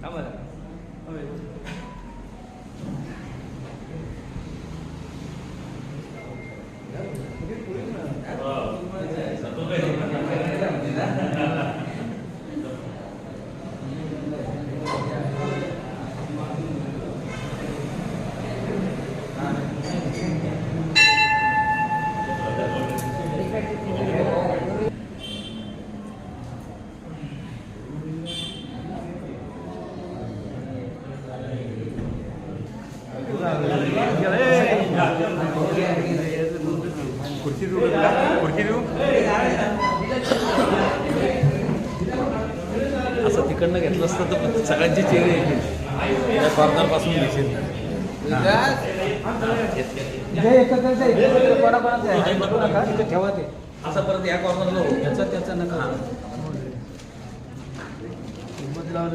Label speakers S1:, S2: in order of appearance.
S1: 两百的二 खुर्ची देऊ का? खुर्ची देऊ
S2: असं तिकडनं घेतलं असतं तर सगळ्यांचे चेहरे येतील या कॉर्नरपासून दिसेल.
S3: ठेवा ते.
S2: असं परत या कॉर्नरला हो.
S3: याचा त्याचा नका.
S1: बदलावर